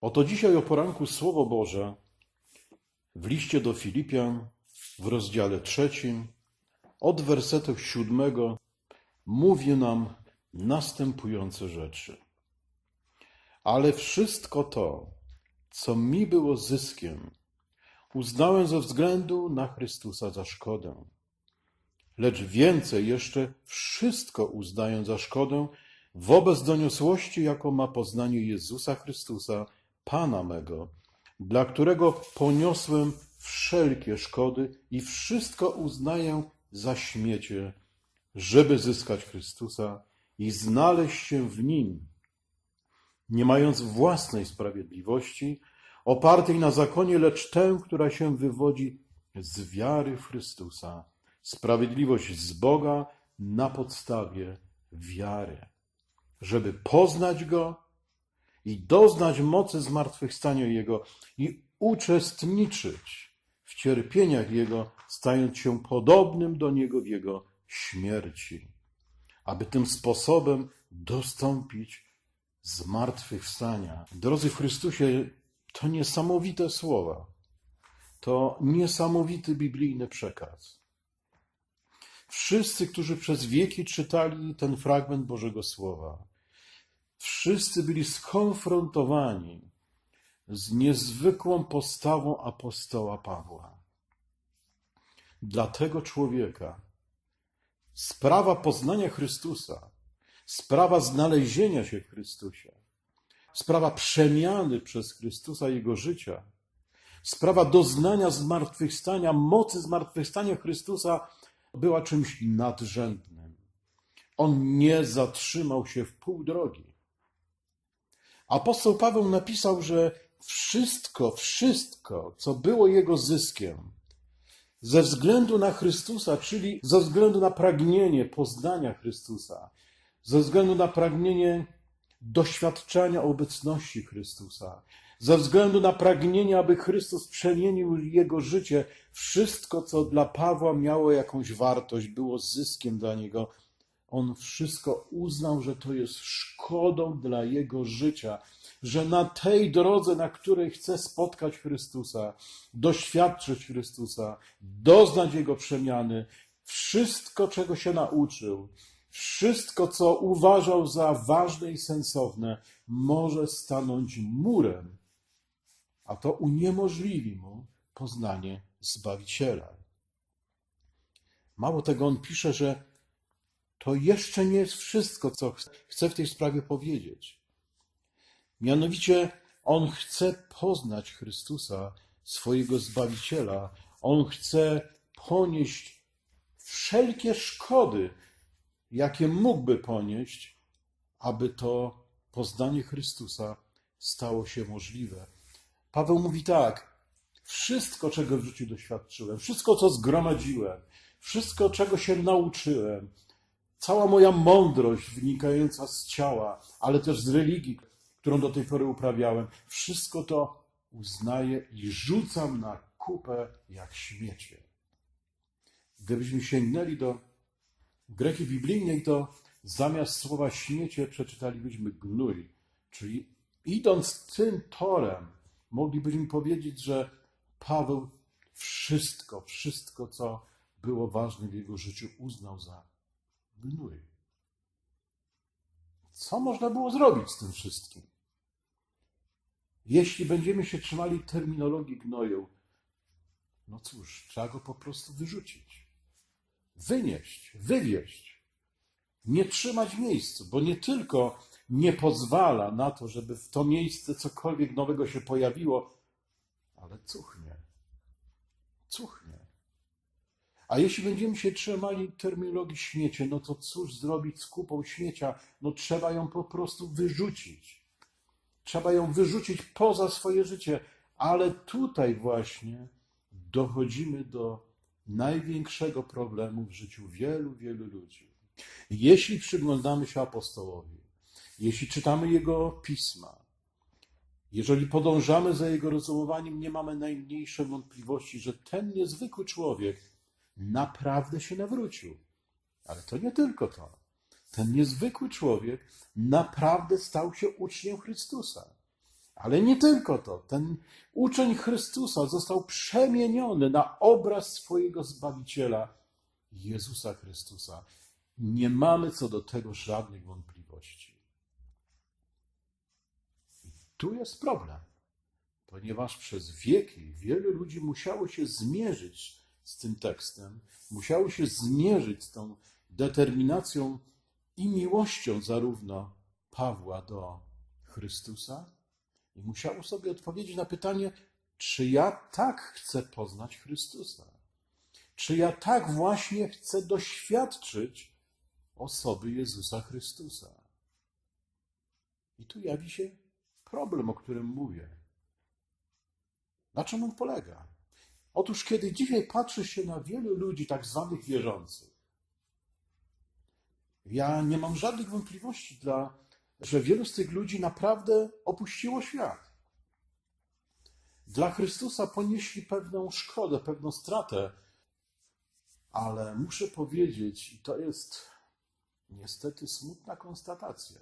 Oto dzisiaj o poranku Słowo Boże w liście do Filipian w rozdziale trzecim od wersetu siódmego mówi nam następujące rzeczy. Ale wszystko to, co mi było zyskiem, uznałem ze względu na Chrystusa za szkodę. Lecz więcej jeszcze wszystko uznaję za szkodę wobec doniosłości, jaką ma poznanie Jezusa Chrystusa, Pana mego, dla którego poniosłem wszelkie szkody i wszystko uznaję za śmiecie, żeby zyskać Chrystusa i znaleźć się w Nim, nie mając własnej sprawiedliwości, opartej na zakonie, lecz tę, która się wywodzi z wiary w Chrystusa, sprawiedliwość z Boga na podstawie wiary, żeby poznać Go i doznać mocy zmartwychwstania Jego i uczestniczyć w cierpieniach Jego, stając się podobnym do Niego w Jego śmierci, aby tym sposobem dostąpić zmartwychwstania. Drodzy w Chrystusie, to niesamowite słowa. To niesamowity biblijny przekaz. Wszyscy, którzy przez wieki czytali ten fragment Bożego Słowa, wszyscy byli skonfrontowani z niezwykłą postawą apostoła Pawła. Dla tego człowieka sprawa poznania Chrystusa, sprawa znalezienia się w Chrystusie, sprawa przemiany przez Chrystusa jego życia, sprawa doznania zmartwychwstania, mocy zmartwychwstania Chrystusa była czymś nadrzędnym. On nie zatrzymał się w pół drogi. Apostoł Paweł napisał, że wszystko, wszystko, co było jego zyskiem, ze względu na Chrystusa, czyli ze względu na pragnienie poznania Chrystusa, ze względu na pragnienie doświadczenia obecności Chrystusa, ze względu na pragnienie, aby Chrystus przemienił jego życie, wszystko, co dla Pawła miało jakąś wartość, było zyskiem dla niego. On wszystko uznał, że to jest szkodą dla jego życia, że na tej drodze, na której chce spotkać Chrystusa, doświadczyć Chrystusa, doznać Jego przemiany, wszystko, czego się nauczył, wszystko, co uważał za ważne i sensowne, może stanąć murem, a to uniemożliwi mu poznanie Zbawiciela. Mało tego, on pisze, że to jeszcze nie jest wszystko, co chce w tej sprawie powiedzieć. Mianowicie on chce poznać Chrystusa, swojego Zbawiciela. On chce ponieść wszelkie szkody, jakie mógłby ponieść, aby to poznanie Chrystusa stało się możliwe. Paweł mówi tak: Wszystko, czego w życiu doświadczyłem, wszystko, co zgromadziłem, wszystko, czego się nauczyłem, cała moja mądrość wynikająca z ciała, ale też z religii, którą do tej pory uprawiałem, wszystko to uznaję i rzucam na kupę jak śmiecie. Gdybyśmy sięgnęli do greki biblijnej, to zamiast słowa śmiecie przeczytalibyśmy gnój. Czyli idąc tym torem, moglibyśmy powiedzieć, że Paweł wszystko, wszystko, co było ważne w jego życiu, uznał za gnój. Co można było zrobić z tym wszystkim? Jeśli będziemy się trzymali terminologii gnoju, no cóż, trzeba go po prostu wyrzucić, wynieść, wywieźć, nie trzymać miejscu, bo nie tylko nie pozwala na to, żeby w to miejsce cokolwiek nowego się pojawiło, ale cuchnie. Cuchnie. A jeśli będziemy się trzymali terminologii śmiecie, no to cóż zrobić z kupą śmiecia? No trzeba ją po prostu wyrzucić. Trzeba ją wyrzucić poza swoje życie. Ale tutaj właśnie dochodzimy do największego problemu w życiu wielu, wielu ludzi. Jeśli przyglądamy się apostołowi, jeśli czytamy jego pisma, jeżeli podążamy za jego rozumowaniem, nie mamy najmniejszej wątpliwości, że ten niezwykły człowiek naprawdę się nawrócił. Ale to nie tylko to. Ten niezwykły człowiek naprawdę stał się uczniem Chrystusa. Ale nie tylko to. Ten uczeń Chrystusa został przemieniony na obraz swojego Zbawiciela, Jezusa Chrystusa. Nie mamy co do tego żadnych wątpliwości. I tu jest problem, ponieważ przez wieki wielu ludzi musiało się zmierzyć z tym tekstem, musiało się zmierzyć z tą determinacją i miłością zarówno Pawła do Chrystusa, i musiało sobie odpowiedzieć na pytanie, czy ja tak chcę poznać Chrystusa? Czy ja tak właśnie chcę doświadczyć osoby Jezusa Chrystusa? I tu jawi się problem, o którym mówię. Na czym on polega? Otóż, kiedy dzisiaj patrzy się na wielu ludzi, tak zwanych wierzących, ja nie mam żadnych wątpliwości, dla, że wielu z tych ludzi naprawdę opuściło świat. Dla Chrystusa ponieśli pewną szkodę, pewną stratę, ale muszę powiedzieć, i to jest niestety smutna konstatacja,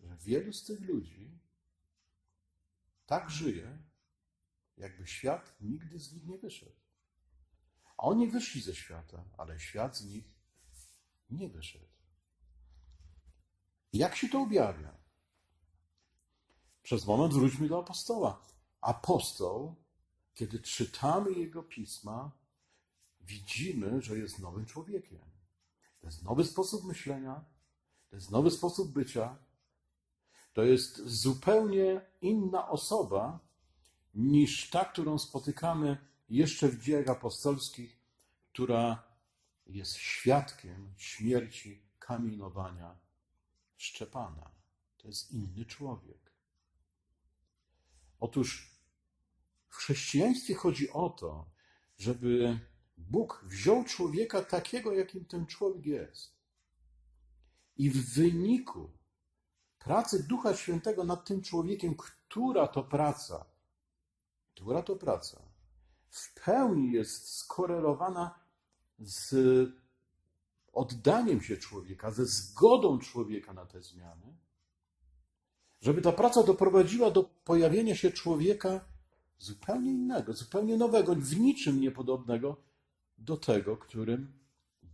że wielu z tych ludzi tak żyje, jakby świat nigdy z nich nie wyszedł. A oni wyszli ze świata, ale świat z nich nie wyszedł. Jak się to objawia? Przez moment wróćmy do apostoła. Apostoł, kiedy czytamy jego pisma, widzimy, że jest nowym człowiekiem. To jest nowy sposób myślenia, to jest nowy sposób bycia, to jest zupełnie inna osoba niż ta, którą spotykamy jeszcze w dziejach apostolskich, która jest świadkiem śmierci, kamienowania Szczepana. To jest inny człowiek. Otóż w chrześcijaństwie chodzi o to, żeby Bóg wziął człowieka takiego, jakim ten człowiek jest. I w wyniku pracy Ducha Świętego nad tym człowiekiem, która to praca, która to praca w pełni jest skorelowana z oddaniem się człowieka, ze zgodą człowieka na te zmiany, żeby ta praca doprowadziła do pojawienia się człowieka zupełnie innego, zupełnie nowego, w niczym niepodobnego do tego, którym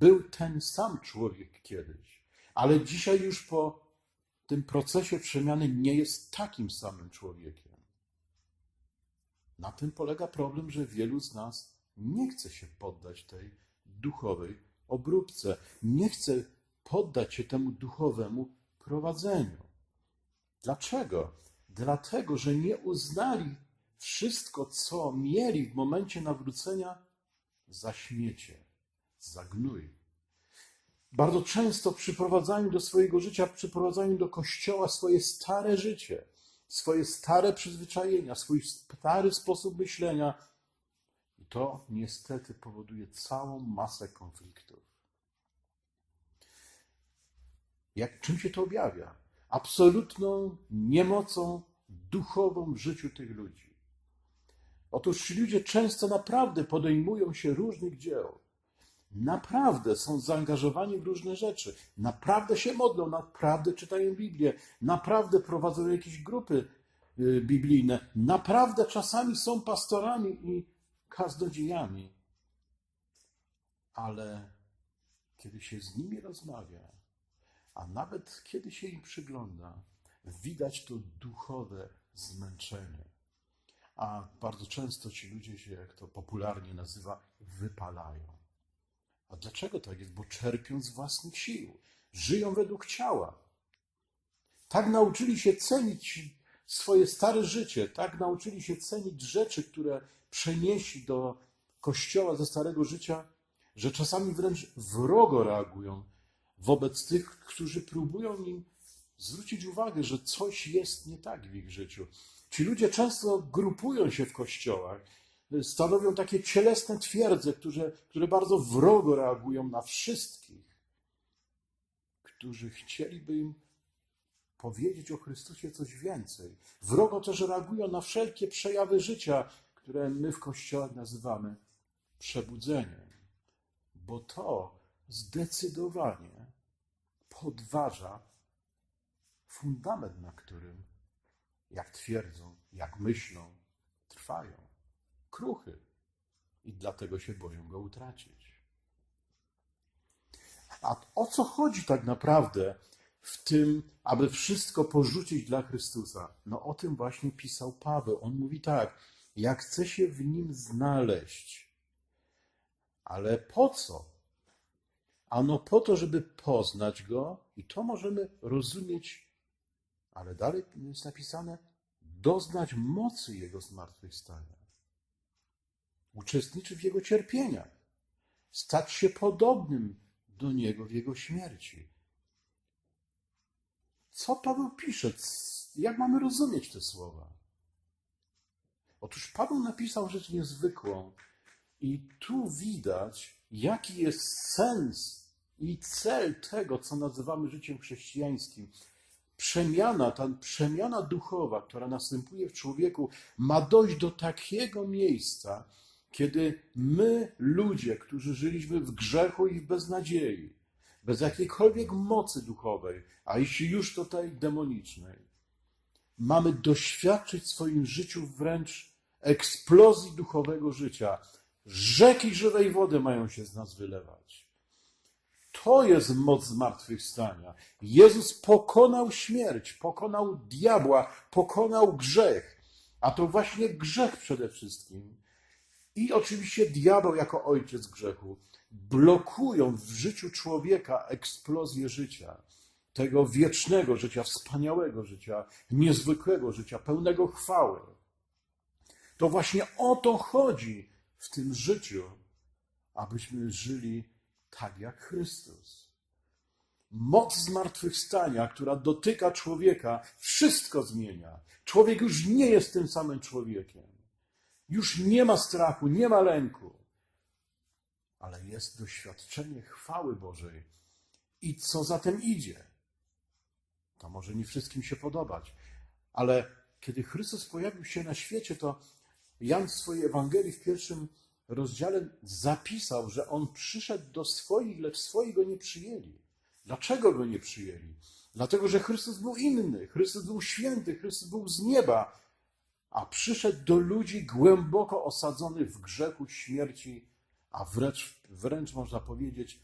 był ten sam człowiek kiedyś. Ale dzisiaj już po tym procesie przemiany nie jest takim samym człowiekiem. Na tym polega problem, że wielu z nas nie chce się poddać tej duchowej obróbce, nie chce poddać się temu duchowemu prowadzeniu. Dlaczego? Dlatego, że nie uznali wszystko, co mieli w momencie nawrócenia, za śmiecie, za gnój. Bardzo często przyprowadzaniu do swojego życia, przyprowadzaniu do kościoła swoje stare życie, swoje stare przyzwyczajenia, swój stary sposób myślenia. I to niestety powoduje całą masę konfliktów. Jak, czym się to objawia? Absolutną niemocą duchową w życiu tych ludzi. Otóż ci ludzie często naprawdę podejmują się różnych dzieł. Naprawdę są zaangażowani w różne rzeczy. Naprawdę się modlą, naprawdę czytają Biblię, naprawdę prowadzą jakieś grupy y, biblijne, naprawdę czasami są pastorami i kaznodziejami. Ale kiedy się z nimi rozmawia, a nawet kiedy się im przygląda, widać to duchowe zmęczenie. A bardzo często ci ludzie się, jak to popularnie nazywa, wypalają. A dlaczego tak jest? Bo czerpią z własnych sił, żyją według ciała. Tak nauczyli się cenić swoje stare życie, tak nauczyli się cenić rzeczy, które przenieśli do kościoła ze starego życia, że czasami wręcz wrogo reagują wobec tych, którzy próbują im zwrócić uwagę, że coś jest nie tak w ich życiu. Ci ludzie często grupują się w kościołach, stanowią takie cielesne twierdze, które, które bardzo wrogo reagują na wszystkich, którzy chcieliby im powiedzieć o Chrystusie coś więcej. Wrogo też reagują na wszelkie przejawy życia, które my w kościołach nazywamy przebudzeniem, bo to zdecydowanie podważa fundament, na którym jak twierdzą, jak myślą, trwają. Kruchy. I dlatego się boją go utracić. A o co chodzi tak naprawdę w tym, aby wszystko porzucić dla Chrystusa? No o tym właśnie pisał Paweł. On mówi tak, jak chce się w nim znaleźć. Ale po co? Ano po to, żeby poznać go, i to możemy rozumieć, ale dalej jest napisane, doznać mocy jego zmartwychwstania, uczestniczyć w jego cierpieniach, stać się podobnym do niego w jego śmierci. Co Paweł pisze? Jak mamy rozumieć te słowa? Otóż Paweł napisał rzecz niezwykłą, i tu widać, jaki jest sens i cel tego, co nazywamy życiem chrześcijańskim. Przemiana, ta przemiana duchowa, która następuje w człowieku, ma dojść do takiego miejsca, kiedy my, ludzie, którzy żyliśmy w grzechu i w beznadziei, bez jakiejkolwiek mocy duchowej, a jeśli już to tej demonicznej, mamy doświadczyć w swoim życiu wręcz eksplozji duchowego życia. Rzeki żywej wody mają się z nas wylewać. To jest moc zmartwychwstania. Jezus pokonał śmierć, pokonał diabła, pokonał grzech. A to właśnie grzech przede wszystkim. I oczywiście diabeł jako ojciec grzechu blokują w życiu człowieka eksplozję życia. Tego wiecznego życia, wspaniałego życia, niezwykłego życia, pełnego chwały. To właśnie o to chodzi w tym życiu, abyśmy żyli tak jak Chrystus. Moc zmartwychwstania, która dotyka człowieka, wszystko zmienia. Człowiek już nie jest tym samym człowiekiem. Już nie ma strachu, nie ma lęku, ale jest doświadczenie chwały Bożej. I co za tym idzie? To może nie wszystkim się podobać, ale kiedy Chrystus pojawił się na świecie, to Jan w swojej Ewangelii w pierwszym rozdziale zapisał, że on przyszedł do swoich, lecz swoi go nie przyjęli. Dlaczego go nie przyjęli? Dlatego, że Chrystus był inny, Chrystus był święty, Chrystus był z nieba, a przyszedł do ludzi głęboko osadzonych w grzechu, śmierci, a wręcz, wręcz można powiedzieć,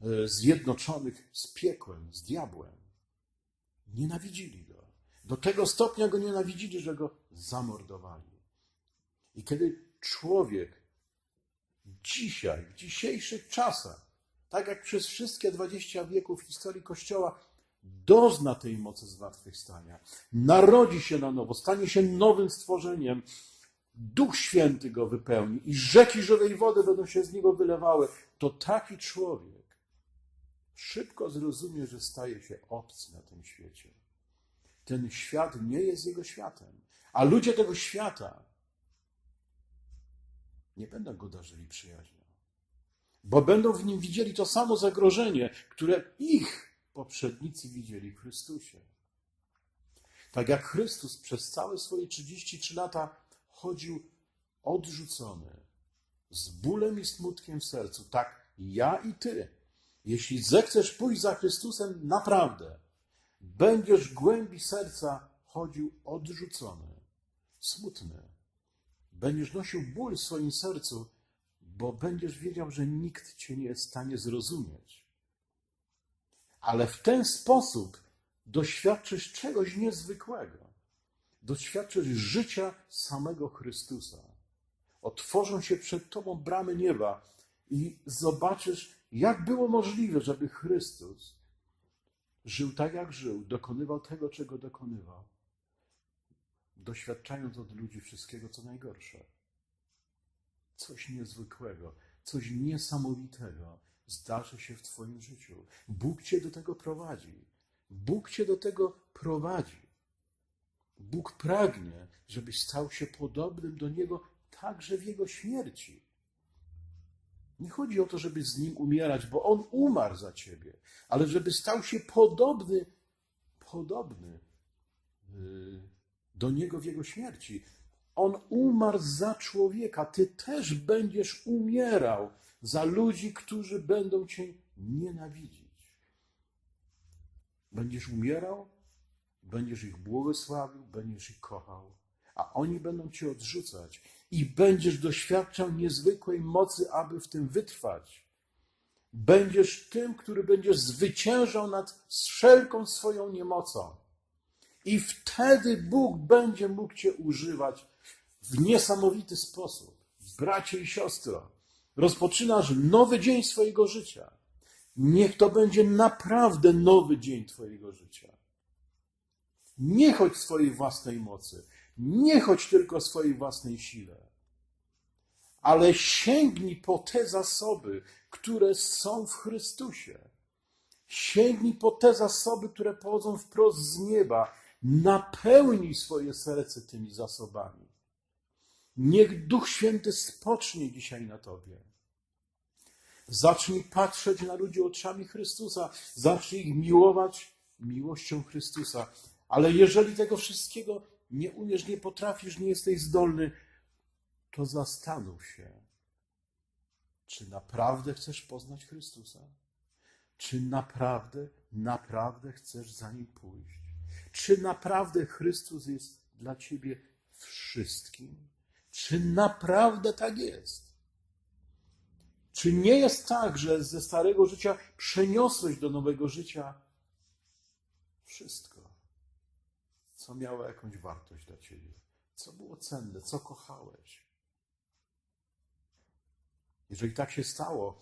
e, zjednoczonych z piekłem, z diabłem. Nienawidzili go. Do tego stopnia go nienawidzili, że go zamordowali. I kiedy człowiek dzisiaj, w dzisiejszych czasach, tak jak przez wszystkie 20 wieków historii Kościoła, dozna tej mocy zmartwychwstania, narodzi się na nowo, stanie się nowym stworzeniem, Duch Święty go wypełni i rzeki żywej wody będą się z niego wylewały, to taki człowiek szybko zrozumie, że staje się obcy na tym świecie. Ten świat nie jest jego światem, a ludzie tego świata nie będą go darzyli przyjaźnią, bo będą w nim widzieli to samo zagrożenie, które ich poprzednicy widzieli w Chrystusie. Tak jak Chrystus przez całe swoje 33 lata chodził odrzucony, z bólem i smutkiem w sercu, tak ja i ty, jeśli zechcesz pójść za Chrystusem naprawdę, będziesz głębi serca chodził odrzucony, smutny, Będziesz nosił ból w swoim sercu, bo będziesz wiedział, że nikt cię nie jest w stanie zrozumieć. Ale w ten sposób doświadczysz czegoś niezwykłego. Doświadczysz życia samego Chrystusa. Otworzą się przed Tobą bramy nieba i zobaczysz, jak było możliwe, żeby Chrystus żył tak, jak żył, dokonywał tego, czego dokonywał doświadczając od ludzi wszystkiego, co najgorsze. Coś niezwykłego, coś niesamowitego zdarzy się w Twoim życiu. Bóg Cię do tego prowadzi. Bóg Cię do tego prowadzi. Bóg pragnie, żebyś stał się podobnym do Niego także w Jego śmierci. Nie chodzi o to, żeby z Nim umierać, bo On umarł za Ciebie, ale żeby stał się podobny, podobny yy, do Niego w Jego śmierci. On umarł za człowieka. Ty też będziesz umierał za ludzi, którzy będą Cię nienawidzić. Będziesz umierał, będziesz ich błogosławił, będziesz ich kochał, a oni będą cię odrzucać i będziesz doświadczał niezwykłej mocy, aby w tym wytrwać. Będziesz tym, który będziesz zwyciężał nad wszelką swoją niemocą. I wtedy Bóg będzie mógł Cię używać w niesamowity sposób. Bracie i siostro, rozpoczynasz nowy dzień swojego życia. Niech to będzie naprawdę nowy dzień Twojego życia. Nie chodź swojej własnej mocy, nie chodź tylko swojej własnej sile, ale sięgnij po te zasoby, które są w Chrystusie. Sięgnij po te zasoby, które pochodzą wprost z nieba. Napełnij swoje serce tymi zasobami. Niech Duch Święty spocznie dzisiaj na Tobie. Zacznij patrzeć na ludzi oczami Chrystusa. Zacznij ich miłować miłością Chrystusa. Ale jeżeli tego wszystkiego nie umiesz, nie potrafisz, nie jesteś zdolny, to zastanów się, czy naprawdę chcesz poznać Chrystusa? Czy naprawdę, naprawdę chcesz za nim pójść? Czy naprawdę Chrystus jest dla ciebie wszystkim? Czy naprawdę tak jest? Czy nie jest tak, że ze starego życia przeniosłeś do nowego życia wszystko, co miało jakąś wartość dla ciebie, co było cenne, co kochałeś? Jeżeli tak się stało,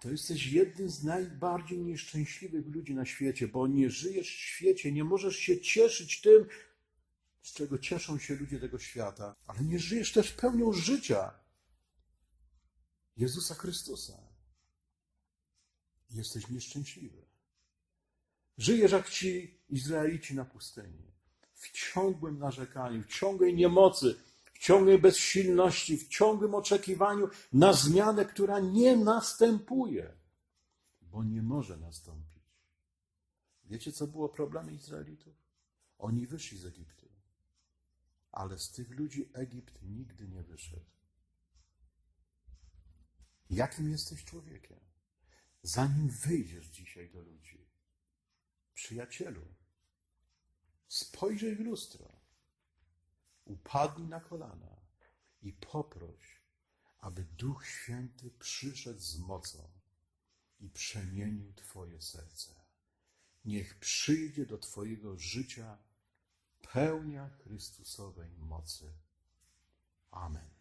to jesteś jednym z najbardziej nieszczęśliwych ludzi na świecie, bo nie żyjesz w świecie, nie możesz się cieszyć tym, z czego cieszą się ludzie tego świata, ale nie żyjesz też pełnią życia Jezusa Chrystusa. Jesteś nieszczęśliwy. Żyjesz jak ci Izraelici na pustyni, w ciągłym narzekaniu, w ciągłej niemocy, w ciągłej bezsilności, w ciągłym oczekiwaniu na zmianę, która nie następuje, bo nie może nastąpić. Wiecie, co było problemem Izraelitów? Oni wyszli z Egiptu, ale z tych ludzi Egipt nigdy nie wyszedł. Jakim jesteś człowiekiem? Zanim wyjdziesz dzisiaj do ludzi, przyjacielu, spojrzyj w lustro upadnij na kolana i poproś, aby Duch Święty przyszedł z mocą i przemienił Twoje serce. Niech przyjdzie do Twojego życia pełnia Chrystusowej mocy. Amen.